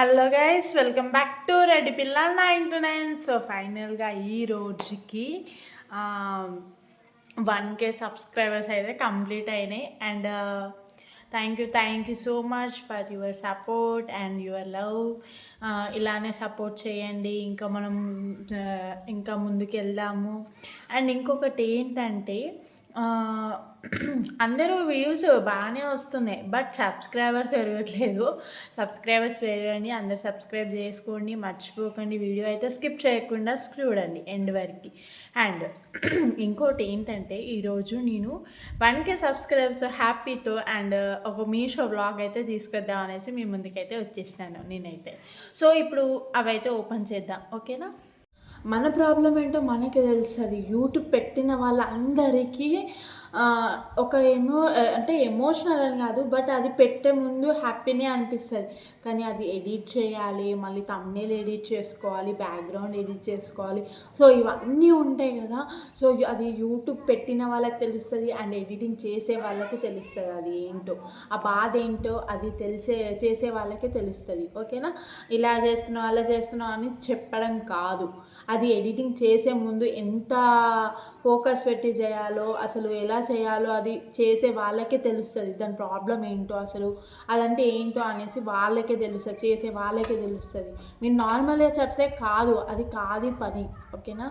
Hello guys welcome back to Reddy పిల్ల nine to nine so ఫైనల్గా ఈ రోజుకి వన్ కే సబ్స్క్రైబర్స్ అయితే కంప్లీట్ అయినాయి. And thank you thank you so much for your support and your love ఇలానే support చేయండి. ఇంకా మనం ఇంకా ముందుకు వెళ్దాము అండ్ ఇంకొకటి ఏంటంటే అందరూ వ్యూస్ బాగానే వస్తున్నాయి బట్ సబ్స్క్రైబర్స్ పెరగట్లేదు. సబ్స్క్రైబర్స్ పెరగండి అందరు సబ్స్క్రైబ్ చేసుకోండి మర్చిపోకండి వీడియో అయితే స్కిప్ చేయకుండా చూడండి ఎండ్ వరకు. అండ్ ఇంకోటి ఏంటంటే ఈరోజు నేను వన్ కే సబ్స్క్రైబర్స్ హ్యాపీతో అండ్ ఒక మీషో బ్లాగ్ అయితే తీసుకొద్దాం అనేసి మీ ముందుకైతే వచ్చేసినాను నేనైతే. సో ఇప్పుడు అవైతే ఓపెన్ చేద్దాం ఓకేనా? మన ప్రాబ్లం ఏంటో మనకి తెలుస్తుంది. యూట్యూబ్ పెట్టిన వాళ్ళందరికీ ఒక ఎమో అంటే ఎమోషనల్ అని కాదు బట్ అది పెట్టే ముందు హ్యాపీనే అనిపిస్తుంది. కానీ అది ఎడిట్ చేయాలి మళ్ళీ తమ్నేల్ ఎడిట్ చేసుకోవాలి బ్యాక్గ్రౌండ్ ఎడిట్ చేసుకోవాలి. సో ఇవన్నీ ఉంటాయి కదా. సో అది యూట్యూబ్ పెట్టిన వాళ్ళకి తెలుస్తుంది అండ్ ఎడిటింగ్ చేసే వాళ్ళకి తెలుస్తుంది అది ఏంటో. ఆ బాధ ఏంటో అది తెలిసే చేసే వాళ్ళకే తెలుస్తుంది. ఓకేనా? ఇలా చేస్తున్నావు అలా చేస్తున్నావు అని చెప్పడం కాదు. అది ఎడిటింగ్ చేసే ముందు ఎంత ఫోకస్ పెట్టి చేయాలో అసలు ఎలా చేయాలో అది చేసే వాళ్ళకే తెలుస్తుంది. దాని ప్రాబ్లం ఏంటో అసలు అదంటే ఏంటో అనేసి వాళ్ళకే తెలుస్తుంది చేసే వాళ్ళకే తెలుస్తుంది. మీరు నార్మల్గా చెప్తే కాదు అది కాదు పని ఓకేనా?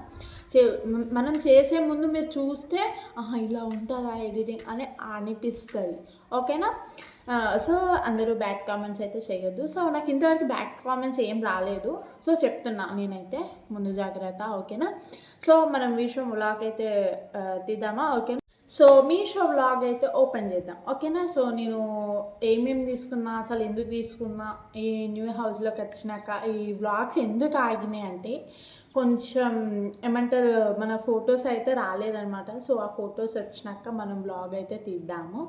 చే మనం చేసే ముందు మీరు చూస్తే ఆహా ఇలా ఉంటుందా ఎడిటింగ్? అని అనిపిస్తుంది ఓకేనా? సో అందరూ బ్యాడ్ కామెంట్స్ అయితే చేయొద్దు. సో నాకు ఇంతవరకు బ్యాడ్ కామెంట్స్ ఏం రాలేదు. సో చెప్తున్నా నేనైతే. ముందు జాగ్రత్త ఓకేనా? సో మనం మీషో వ్లాగ్ అయితే తీద్దామా? ఓకేనా? సో మీషో వ్లాగ్ అయితే ఓపెన్ చేద్దాం. ఓకేనా? సో నేను ఏమేమి తీసుకున్నా అసలు ఎందుకు తీసుకున్నా ఈ న్యూ హౌస్లోకి వచ్చినాక ఈ వ్లాగ్స్ ఎందుకు ఆగినాయి అంటే కొంచెం ఏమంటారు మన ఫొటోస్ అయితే రాలేదనమాట సో ఆ ఫొటోస్ వచ్చినాక మనం బ్లాగ్ అయితే తీద్దాము.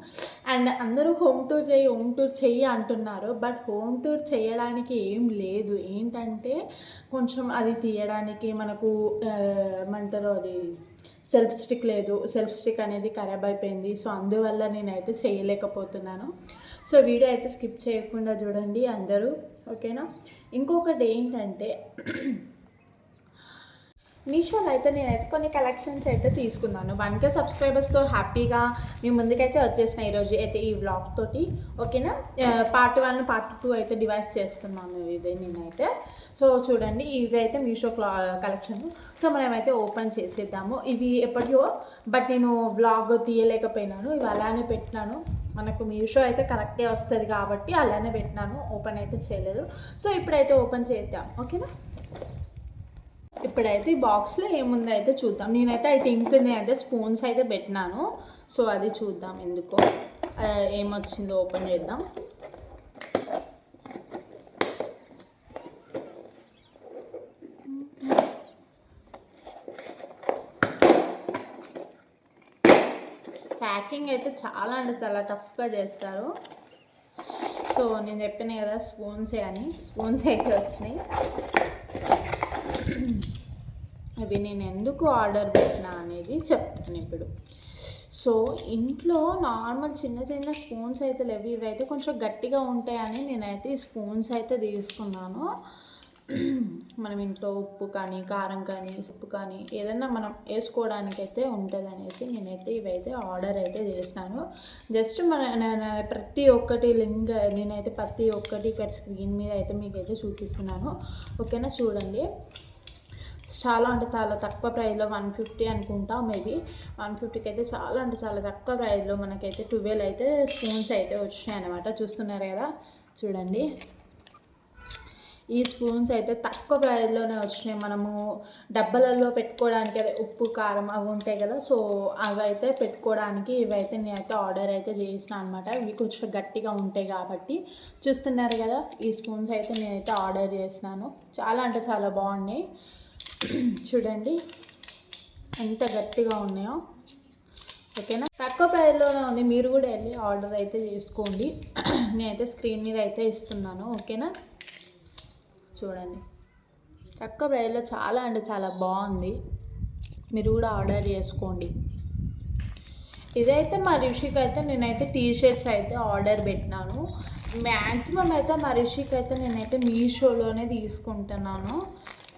అండ్ అందరూ హోమ్ టూర్ చేయి హోమ్ టూర్ చెయ్యి అంటున్నారు. బట్ హోమ్ టూర్ చేయడానికి ఏం లేదు. ఏంటంటే కొంచెం అది తీయడానికి మనకు ఏమంటారు అది సెల్ఫ్ స్టిక్ లేదు. సెల్ఫ్ స్టిక్ అనేది ఖరాబ్ అయిపోయింది. సో అందువల్ల నేనైతే చేయలేకపోతున్నాను. సో వీడియో అయితే స్కిప్ చేయకుండా చూడండి అందరూ. ఓకేనా? ఇంకొకటి ఏంటంటే మీషోలో అయితే నేనైతే కొన్ని కలెక్షన్స్ అయితే తీసుకున్నాను. వన్ కే సబ్స్క్రైబర్స్తో హ్యాపీగా మీ ముందుకైతే వచ్చేసిన ఈరోజు అయితే ఈ వ్లాగ్ తోటి ఓకేనా? పార్ట్ వన్ పార్ట్ టూ అయితే డివైస్ చేస్తున్నాను ఇదే నేనైతే. సో చూడండి ఇవి అయితే మీషో క్లా కలెక్షన్ సో మనమైతే ఓపెన్ చేసేద్దాము. ఇవి ఎప్పటికో బట్ నేను వ్లాగ్ తీయలేకపోయినాను. ఇవి అలానే పెట్టినాను. మనకు మీషో అయితే కరెక్టే వస్తుంది కాబట్టి అలానే పెట్టినాను. ఓపెన్ అయితే చేయలేదు. సో ఇప్పుడైతే ఓపెన్ చేద్దాం. ఓకేనా? ఇప్పుడైతే ఈ బాక్స్లో ఏముందో అయితే చూద్దాం. నేనైతే అయితే ఇంకుని అయితే స్పూన్స్ అయితే పెట్టినాను. సో అది చూద్దాం ఎందుకో. ఏమొచ్చిందో ఓపెన్ చేద్దాం. ప్యాకింగ్ అయితే చాలా అంటే చాలా టఫ్గా చేస్తారు. సో నేను చెప్పిన కదా స్పూన్సే అని. స్పూన్స్ అయితే వచ్చినాయి. అవి నేను ఎందుకు ఆర్డర్ పెట్టినా అనేది చెప్తాను ఇప్పుడు. సో ఇంట్లో నార్మల్ చిన్న చిన్న స్పూన్స్ అయితే లేవు. ఇవైతే కొంచెం గట్టిగా ఉంటాయని నేనైతే ఈ స్పూన్స్ అయితే తీసుకున్నాను. మనం ఇంట్లో ఉప్పు కానీ కారం కానీ ఉప్పు కానీ ఏదైనా మనం వేసుకోవడానికి అయితే ఉంటుంది అనేసి నేనైతే ఇవైతే ఆర్డర్ అయితే చేసినాను. జస్ట్ మన నేను ప్రతి ఒక్కటి లింక్ నేనైతే ప్రతి ఒక్కటి ఇక్కడ స్క్రీన్ మీద అయితే మీకైతే చూపిస్తున్నాను. ఓకేనా? చూడండి. చాలా అంటే చాలా తక్కువ ప్రైస్లో వన్ ఫిఫ్టీ అనుకుంటా మేబీ. వన్ ఫిఫ్టీకి అయితే చాలా అంటే చాలా తక్కువ ప్రైస్లో మనకైతే ట్వెల్వ్ అయితే స్పూన్స్ అయితే వచ్చినాయి అనమాట చూస్తున్నారు కదా? చూడండి. ఈ స్పూన్స్ అయితే తక్కువ ప్రైస్లోనే వచ్చినాయి. మనము డబ్బలలో పెట్టుకోవడానికి అదే ఉప్పు కారం అవి ఉంటాయి కదా? సో అవి అయితే పెట్టుకోవడానికి ఇవైతే నేనైతే ఆర్డర్ అయితే చేసిన అనమాట ఇవి కొంచెం గట్టిగా ఉంటాయి కాబట్టి. చూస్తున్నారు కదా? ఈ స్పూన్స్ అయితే నేనైతే ఆర్డర్ చేసినాను. చాలా అంటే చాలా బాగున్నాయి. చూడండి. ఎంత గట్టిగా ఉన్నాయో. ఓకేనా? తక్కువ ప్రైస్లోనే ఉంది. మీరు కూడా వెళ్ళి ఆర్డర్ అయితే చేసుకోండి. నేనైతే స్క్రీన్ మీద అయితే ఇస్తున్నాను. ఓకేనా? చూడండి. తక్కువ ప్రైస్లో చాలా అంటే చాలా బాగుంది. మీరు కూడా ఆర్డర్ చేసుకోండి. ఇదైతే మా రిషికి అయితే నేనైతే టీ షర్ట్స్ అయితే ఆర్డర్ పెట్టినాను. మ్యాక్సిమం అయితే మా రిషికి అయితే నేనైతే మీషోలోనే తీసుకుంటున్నాను.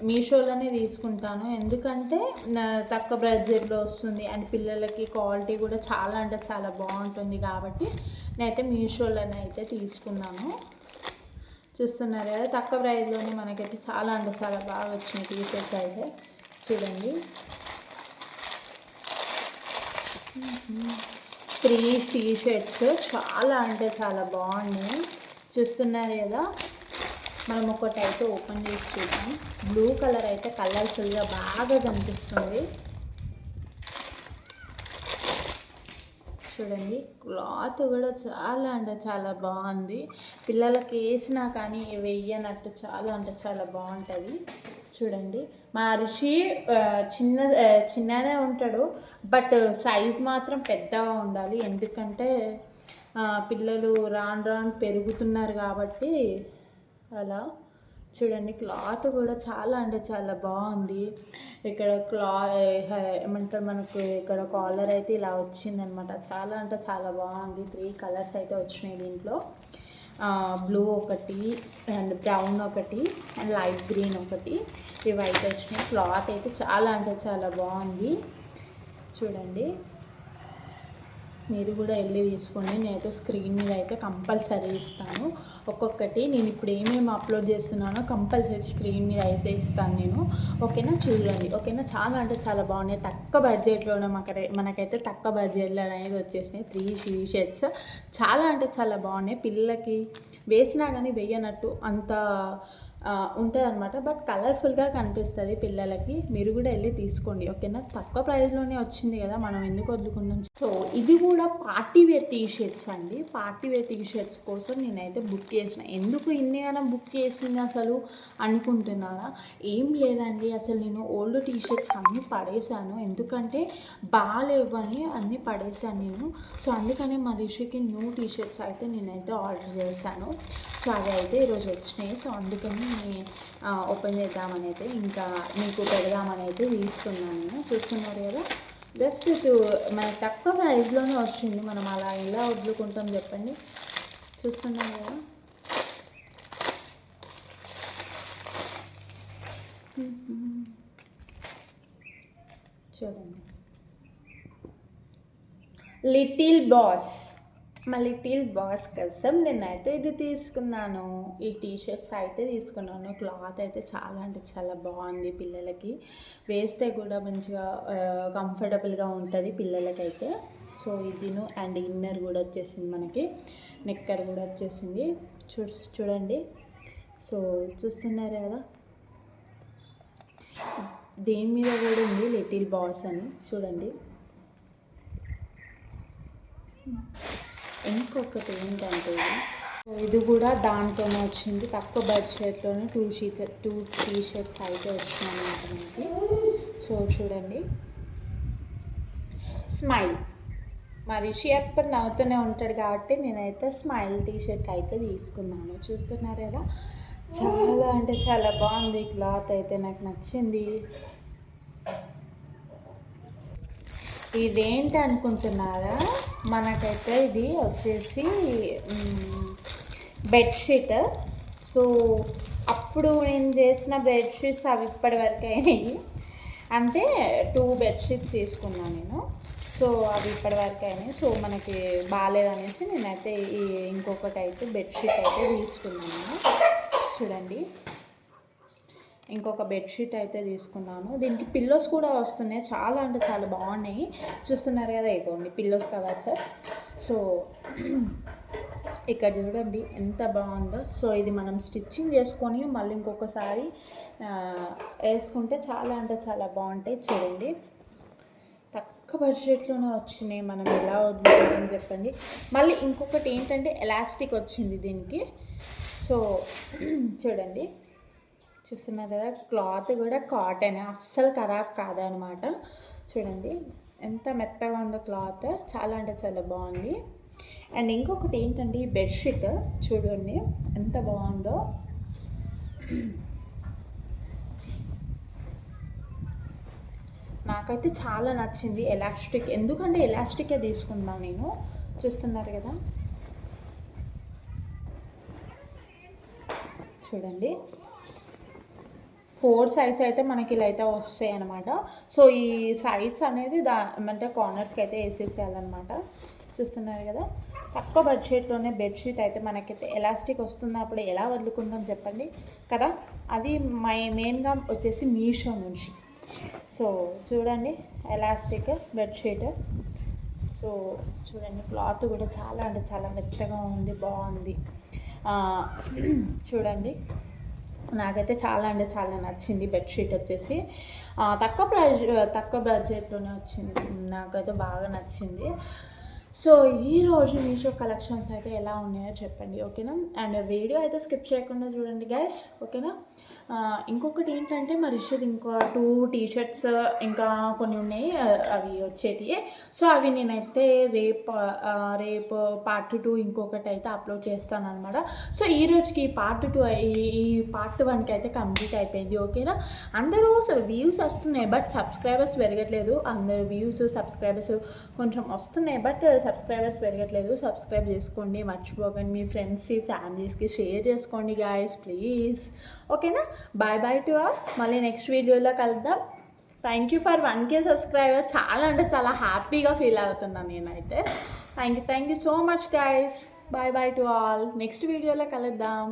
మీషోలోనే తీసుకుంటాను. ఎందుకంటే నా- తక్కువ బడ్జెట్లో వస్తుంది అండ్ పిల్లలకి క్వాలిటీ కూడా చాలా అంటే చాలా బాగుంటుంది కాబట్టి నేనైతే మీషోలోనే అయితే తీసుకున్నాను. చూస్తున్నారు కదా తక్కువ ప్రైస్లోనే మనకైతే చాలా అంటే చాలా బాగా వచ్చినాయి టీ షర్ట్స్ అయితే. చూడండి. త్రీ టీషర్ట్స్ చాలా అంటే చాలా బాగున్నాయి. చూస్తున్నారు కదా మనం ఒకటి అయితే ఓపెన్ చేసి చూద్దాం. బ్లూ కలర్ అయితే కలర్ఫుల్గా బాగా కనిపిస్తుంది. చూడండి క్లాత్ కూడా చాలా అంటే చాలా బాగుంది. పిల్లలకి వేసినా కానీ వెయ్యనట్టు చాలా అంటే చాలా బాగుంటుంది. చూడండి మా ఋషి చిన్న చిన్ననే ఉంటాడు బట్ సైజ్ మాత్రం పెద్దగా ఉండాలి. ఎందుకంటే పిల్లలు రాను రాను పెరుగుతున్నారు కాబట్టి అలా. చూడండి క్లాత్ కూడా చాలా అంటే చాలా బాగుంది. ఇక్కడ క్లా ఏమంటారు మనకు ఇక్కడ కాలర్ అయితే ఇలా వచ్చిందనమాట. చాలా అంటే చాలా బాగుంది. త్రీ కలర్స్ అయితే వచ్చినాయి దీంట్లో. బ్లూ ఒకటి అండ్ బ్రౌన్ ఒకటి అండ్ లైట్ గ్రీన్ ఒకటి. ఇవి అయితే వచ్చినాయి. క్లాత్ అయితే చాలా అంటే చాలా బాగుంది. చూడండి. మీరు కూడా వెళ్ళి తీసుకోండి. నేనైతే స్క్రీన్ మీద అయితే కంపల్సరీ ఇస్తాను. ఒక్కొక్కటి నేను ఇప్పుడు ఏమేమి అప్లోడ్ చేస్తున్నానో కంపల్సరీ స్క్రీన్ మీద అయితే ఇస్తాను నేను. ఓకేనా? చూడండి. ఓకేనా? చాలా అంటే చాలా బాగున్నాయి. తక్కువ బడ్జెట్లోనే మాకు మనకైతే తక్కువ బడ్జెట్లో అనేది వచ్చేసినాయి. Three T shirts. చాలా అంటే చాలా బాగున్నాయి. పిల్లలకి వేసినా కానీ వేయనట్టు అంత ఉంటుంది అనమాట బట్ కలర్ఫుల్గా కనిపిస్తుంది పిల్లలకి. మీరు కూడా వెళ్ళి తీసుకోండి. ఓకేనా? తక్కువ ప్రైస్లోనే వచ్చింది కదా మనం ఎందుకు వదులుకున్నాం? సో ఇది కూడా పార్టీ వేర్ టీ షర్ట్స్ అండి. పార్టీ వేర్ టీ షర్ట్స్ కోసం నేనైతే బుక్ చేసిన. ఎందుకు ఇన్నిగానో బుక్ చేసింది అసలు అనుకుంటున్నారా? ఏం లేదండి. అసలు నేను ఓల్డ్ టీ షర్ట్స్ అన్నీ పడేశాను. ఎందుకంటే బాగాలేవని అన్నీ పడేశాను నేను. సో అందుకని మా రిషికి న్యూ టీ షర్ట్స్ అయితే నేనైతే ఆర్డర్ చేశాను. సో అవి అయితే ఈరోజు వచ్చినాయి. సో అందుకని ఓపెన్ చేద్దామని అయితే ఇంకా మీకు పెడదామని అయితే తీస్తున్నాను నేను చూస్తున్నారు కదా? జస్ట్ ఇటు మన తక్కువ ప్రైస్లోనే వచ్చింది. మనం అలా ఎలా వదులుకుంటాం చెప్పండి? చూస్తున్నాం కదా? చూడండి. లిటిల్ బాస్ మళ్ళీ టీల్ బాస్ కోసం నేనైతే ఇది తీసుకున్నాను. ఈ టీ షర్ట్స్ అయితే తీసుకున్నాను. క్లాత్ అయితే చాలా అంటే చాలా బాగుంది పిల్లలకి. వేస్తే కూడా మంచిగా కంఫర్టబుల్గా ఉంటుంది పిల్లలకైతే. సో ఇదిను అండ్ ఇన్నర్ కూడా వచ్చేసింది మనకి. నెక్కర్ కూడా వచ్చేసింది. చూ చూడండి. సో చూస్తున్నారు కదా? దేని మీద కూడా ఉంది లిటిల్ బాస్ అని. చూడండి. ఇంకొకటి ఏంటంటే ఇది కూడా దాంట్లోనే వచ్చింది. తక్కువ బడ్జెట్లోనే two sheet two T shirts అయితే వచ్చినాయి మనకి. సో చూడండి. స్మైల్ మరి ఎప్పుడు నవ్వుతూనే ఉంటాడు కాబట్టి నేనైతే స్మైల్ టీ షర్ట్ అయితే తీసుకున్నాను. చూస్తున్నారు? కదా చాలా అంటే చాలా బాగుంది. క్లాత్ అయితే నాకు నచ్చింది. ఇదేంటి అనుకుంటున్నారా? మనకైతే ఇది వచ్చేసి బెడ్షీట్. సో అప్పుడు నేను చేసిన బెడ్షీట్స్ అవి ఇప్పటి వరకు అయినాయి. అంటే టూ బెడ్షీట్స్ తీసుకున్నాను నేను. సో అవి ఇప్పటి వరకు అయినాయి. సో మనకి బాగాలేదనేసి నేనైతే ఈ ఇంకొకటి అయితే బెడ్షీట్ అయితే తీసుకున్నాను. చూడండి. ఇంకొక బెడ్షీట్ అయితే తీసుకున్నాను. దీనికి పిల్లోస్ కూడా వస్తున్నాయి. చాలా అంటే చాలా బాగున్నాయి. చూస్తున్నారు కదా ఇదిగోండి పిల్లోస్ కవర్స్ సో ఇక్కడ చూడండి ఎంత బాగుందో. సో ఇది మనం స్టిచ్చింగ్ చేసుకొని మళ్ళీ ఇంకొకసారి వేసుకుంటే చాలా అంటే చాలా బాగుంటాయి. చూడండి. తక్కువ బడ్జెట్లోనే వచ్చినాయి. మనం ఎలా అని చెప్పండి. మళ్ళీ ఇంకొకటి ఏంటంటే ఎలాస్టిక్ వచ్చింది దీనికి. సో చూడండి. చూస్తున్నారు కదా క్లాత్ కూడా కాటన్ అస్సలు ఖరాబ్ కాదనమాట. చూడండి ఎంత మెత్తగా ఉందో క్లాత్. చాలా అంటే చాలా బాగుంది. అండ్ ఇంకొకటి ఏంటంటే ఈ బెడ్షీట్ చూడండి ఎంత బాగుందో. నాకైతే చాలా నచ్చింది ఎలాస్టిక్. ఎందుకంటే ఎలాస్టికే తీసుకున్నాను నేను. చూస్తున్నారు కదా. చూడండి. ఫోర్ సైడ్స్ అయితే మనకి ఇలా అయితే వస్తాయి అనమాట సో ఈ సైడ్స్ అనేది దా అంటే కార్నర్స్కి అయితే వేసేసేయాలన్నమాట. చూస్తున్నారు కదా? తక్కువ బడ్జెట్లోనే బెడ్షీట్ అయితే మనకైతే ఎలాస్టిక్ వస్తుంది అప్పుడు ఎలా వదులుకుందాం చెప్పండి కదా? అది మై మెయిన్గా వచ్చేసి మీషో నుంచి. సో చూడండి ఎలాస్టిక్ బెడ్షీట్. సో చూడండి క్లాత్ కూడా చాలా అంటే చాలా మెత్తగా ఉంది బాగుంది. చూడండి. నాకైతే చాలా అంటే చాలా నచ్చింది బెడ్షీట్ వచ్చేసి. తక్కువ ప్రైజ్ తక్కువ బడ్జెట్లోనే వచ్చింది. నాకైతే బాగా నచ్చింది. సో ఈ రోజు మీషో కలెక్షన్స్ అయితే ఎలా ఉన్నాయో చెప్పండి ఓకేనా? అండ్ వీడియో అయితే స్కిప్ చేయకుండా చూడండి గైస్ ఓకేనా? ఇంకొకటి ఏంటంటే మా ఇచ్చేది ఇంకో టూ టీ షర్ట్స్ ఇంకా కొన్ని ఉన్నాయి అవి వచ్చేది సో అవి నేనైతే రేపు రేపు పార్ట్ టూ ఇంకొకటి అయితే అప్లోడ్ చేస్తాను అనమాట సో ఈ రోజుకి పార్ట్ టూ ఈ పార్ట్ వన్కి అయితే కంప్లీట్ అయిపోయింది ఓకేనా? అందరూ వ్యూస్ వస్తున్నాయి బట్ సబ్స్క్రైబర్స్ పెరగట్లేదు. అందరు వ్యూస్ సబ్స్క్రైబర్స్ కొంచెం వస్తున్నాయి బట్ సబ్స్క్రైబర్స్ పెరగట్లేదు. సబ్స్క్రైబ్ చేసుకోండి మర్చిపోకండి మీ ఫ్రెండ్స్ ఫ్యామిలీస్కి షేర్ చేసుకోండి గాయస్ ప్లీజ్ ఓకేనా? బాయ్ బాయ్ టు ఆల్ మళ్ళీ నెక్స్ట్ వీడియోలో కలుద్దాం. Thank you for one K subscriber చాలా అంటే చాలా హ్యాపీగా ఫీల్ అవుతున్నాను నేనైతే. Thank you thank you so much guys bye bye to all next వీడియోలో కలుద్దాం.